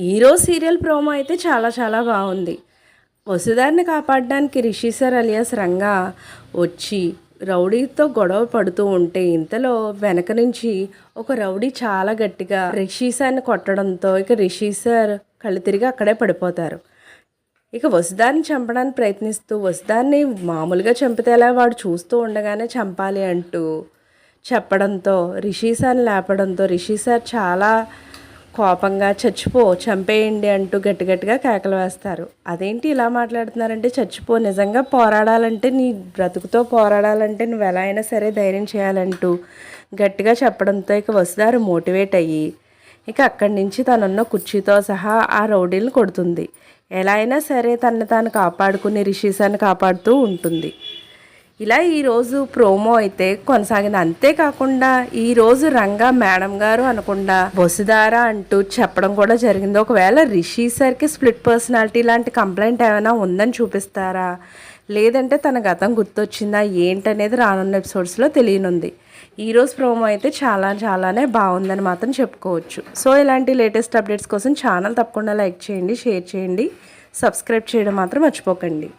Hero serial promo అయితే చాలా చాలా బాగుంది. వసుధారిని కాపాడడానికి రిషి సార్ అలియాస్ రంగా వచ్చి రౌడీతో గొడవ పడుతూ ఉంటే ఇంతలో వెనక నుంచి ఒక రౌడీ చాలా గట్టిగా రిషి సార్ని కొట్టడంతో ఇక రిషి సార్ కళ్ళు తిరిగి అక్కడే పడిపోతారు. ఇక వసుదాన్ని చంపడానికి ప్రయత్నిస్తూ వసుదాన్ని మామూలుగా చంపితే ఎలా వాడు చూస్తూ ఉండగానే చంపాలి అంటూ చెప్పడంతో రిషి సార్ని లేపడంతో రిషి సార్ చాలా కోపంగా చచ్చిపో చంపేయండి అంటూ గట్టి గట్టిగా కేకలు వేస్తారు. అదేంటి ఇలా మాట్లాడుతున్నారంటే చచ్చిపో నిజంగా పోరాడాలంటే నీ బ్రతుకుతో పోరాడాలంటే నువ్వు ఎలా అయినా సరే ధైర్యం చేయాలంటూ గట్టిగా చెప్పడంతో ఇక వసుదారు మోటివేట్ అయ్యి ఇక అక్కడి నుంచి తనున్న కుర్చీతో సహా ఆ రౌడీలను కొడుతుంది. ఎలా అయినా సరే తనని తాను కాపాడుకుని రిషీసాన్ని కాపాడుతూ ఉంటుంది. ఇలా ఈరోజు ప్రోమో అయితే కొనసాగింది. అంతేకాకుండా ఈరోజు రంగా మేడం గారు అనకుండా బొసుదార అంటూ చెప్పడం కూడా జరిగింది. ఒకవేళ రిషి సార్కి స్ప్లిట్ పర్సనాలిటీ లాంటి కంప్లైంట్ ఏమైనా ఉందని చూపిస్తారా? లేదంటే తన గతం గుర్తొచ్చిందా? ఏంటనేది రానున్న ఎపిసోడ్స్లో తెలియనుంది. ఈరోజు ప్రోమో అయితే చాలా చాలానే బాగుందని మాత్రం చెప్పుకోవచ్చు. సో ఇలాంటి లేటెస్ట్ అప్డేట్స్ కోసం ఛానల్ తప్పకుండా లైక్ చేయండి షేర్ చేయండి. సబ్స్క్రైబ్ చేయడం మాత్రం మర్చిపోకండి.